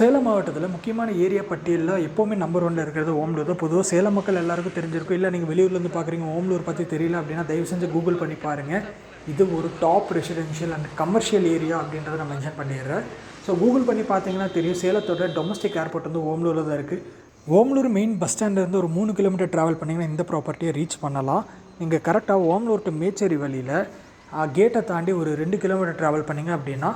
சேலம் மாவட்டத்தில் முக்கியமான ஏரியா பட்டியலில் எப்போவுமே நம்பர் ஒன்ல இருக்கிறது ஓம்லூர் தான். பொதுவாக சேலம் மக்கள் எல்லாருக்கும் தெரிஞ்சிருக்கும். இல்லை நீங்கள் வெளியூர்லேருந்து பார்க்குறீங்க ஓம்லூர் பற்றி தெரியல அப்படின்னா தயவு செஞ்சு கூகுள் பண்ணி பாருங்கள் இது ஒரு top residential and commercial area அப்படின்றத நான் மென்ஷன் பண்ணிடுறேன். ஸோ கூகுள் பண்ணி பார்த்தீங்கன்னா தெரியும் சேலத்தோட டொமஸ்டிக் ஏர்போர்ட் வந்து ஓம்லூரில் தான் இருக்குது ஓம்லூர் மெயின் பஸ் ஸ்டாண்ட்லேருந்து ஒரு மூணு கிலோமீட்டர் ட்ராவல் பண்ணிங்கன்னா இந்த ப்ராப்பர்ட்டியை ரீச் பண்ணலாம். நீங்கள் கரெக்டாக ஓம்லூர் டு மேச்சேரி வழியில் கேட்டை தாண்டி ஒரு ரெண்டு கிலோமீட்டர் ட்ராவல் பண்ணிங்க அப்படின்னா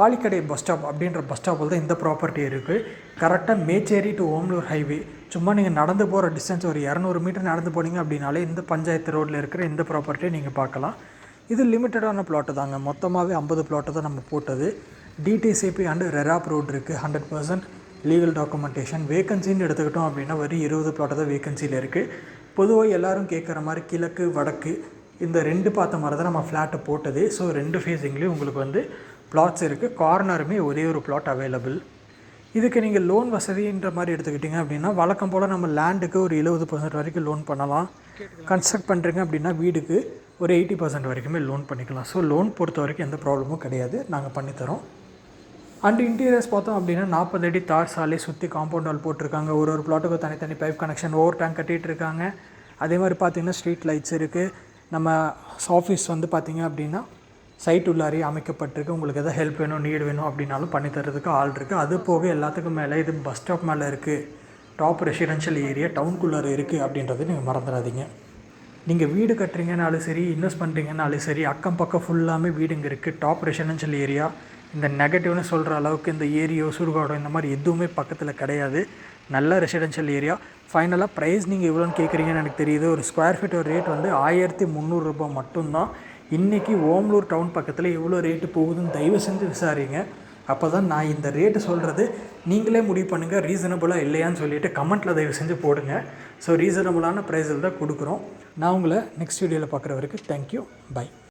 பாலிக்கடை பஸ் ஸ்டாப் அப்படின்ற பஸ் ஸ்டாப்பில் தான் இந்த ப்ராப்பர்ட்டி இருக்குது கரெக்டாக மேச்சேரி டு ஓம்லூர் ஹைவே சும்மா நீங்கள் நடந்து போகிற டிஸ்டன்ஸ் ஒரு இரநூறு மீட்டர் நடந்து போனீங்க அப்படின்னாலே இந்த பஞ்சாயத்து ரோட்டில் இருக்கிற இந்த ப்ராப்பர்ட்டியை நீங்கள் பார்க்கலாம். இது லிமிட்டடான பிளாட்டு தாங்க. மொத்தமாகவே ஐம்பது ப்ளாட்டை தான் நம்ம போட்டது. டிடிசிபி அண்டு ரெராப் ரோட் இருக்குது ஹண்ட்ரட் பர்சன்ட் லீகல் டாக்குமெண்டேஷன் வேகன்சின்னு எடுத்துக்கிட்டோம் அப்படின்னா வெறும் இருபது பிளாட்டு தான் வேகன்சியில் இருக்குது பொதுவாக எல்லோரும் கேட்குற மாதிரி கிழக்கு வடக்கு இந்த ரெண்டு பார்த்த மாதிரி தான் நம்ம ஃப்ளாட்டை போட்டது. ஸோ ரெண்டு ஃபேஸிங்லேயும் உங்களுக்கு வந்து பிளாட்ஸ் இருக்குது கார்னருமே ஒரே ஒரு பிளாட் அவைலபிள் இதுக்கு நீங்கள் லோன் வசதின்ற மாதிரி எடுத்துக்கிட்டிங்க அப்படின்னா வழக்கம் போல் நம்ம லேண்டுக்கு ஒரு எழுபது பர்சன்ட் வரைக்கும் லோன் பண்ணலாம். கன்ஸ்ட்ரக்ட் பண்ணுறீங்க அப்படின்னா வீடுக்கு ஒரு எயிட்டி பர்சன்ட் வரைக்குமே லோன் பண்ணிக்கலாம். ஸோ லோன் பொறுத்த வரைக்கும் எந்த ப்ராப்ளமும் கிடையாது. நாங்கள் பண்ணித்தரோம் அண்ட் இன்டீரியர்ஸ் பார்த்தோம் அப்படின்னா நாற்பது அடி தார் சாலை சுற்றி காம்பவுண்ட் வால் போட்டிருக்காங்க. ஒரு ஒரு பிளாட்டுக்கும் தனித்தனி பைப் கனெக்ஷன் ஓவர் டேங்க் கட்டிகிட்டு இருக்காங்க. அதே மாதிரி பார்த்தீங்கன்னா ஸ்ட்ரீட் லைட்ஸ் இருக்குது நம்ம ஆஃபீஸ் வந்து பார்த்திங்க அப்படின்னா சைட் உள்ளாரி அமைக்கப்பட்டிருக்கு. உங்களுக்கு எதாவது ஹெல்ப் வேணும் நீடு வேணும் அப்படின்னாலும் பண்ணி தரதுக்கு ஆள் இருக்குது அது போக எல்லாத்துக்கும் மேலே இது பஸ் ஸ்டாப் மேலே இருக்குது டாப் ரெசிடென்ஷியல் ஏரியா டவுனுக்குள்ளார இருக்குது அப்படின்றத நீங்கள் மறந்துடாதீங்க. நீங்கள் வீடு கட்டுறீங்கனாலும் சரி இன்வெஸ்ட் பண்ணுறீங்கனாலும் சரி அக்கம் பக்கம் ஃபுல்லாமே வீடுங்க இருக்குது டாப் ரெசிடென்ஷியல் ஏரியா இந்த நெகட்டிவ்னு சொல்கிற அளவுக்கு இந்த ஏரியோ சுடுகாடோ இந்த மாதிரி எதுவுமே பக்கத்தில் கிடையாது. நல்ல ரெசிடென்ஷியல் ஏரியா ஃபைனலாக ப்ரைஸ் நீங்கள் எவ்வளோன்னு கேட்குறீங்கன்னு எனக்கு தெரியுது. ஒரு ஸ்கொயர் ஃபீட் ரேட் வந்து ஆயிரத்தி முந்நூறுரூபா மட்டும்தான். இன்றைக்கி ஓம்லூர் டவுன் பக்கத்தில் எவ்வளோ ரேட்டு போகுதுன்னு தயவு செஞ்சு விசாரிங்க. அப்போ தான் நான் இந்த ரேட்டு சொல்கிறது நீங்களே முடிவு பண்ணுங்கள் ரீசனபுளாக இல்லையான்னு சொல்லிட்டு கமெண்ட்டில் தயவு செஞ்சு போடுங்க. ஸோ ரீசனபுளான ப்ரைஸில் தான் கொடுக்குறோம். நான் உங்களை நெக்ஸ்ட் வீடியோவில் பார்க்குற வரைக்கும் தேங்க்யூ பை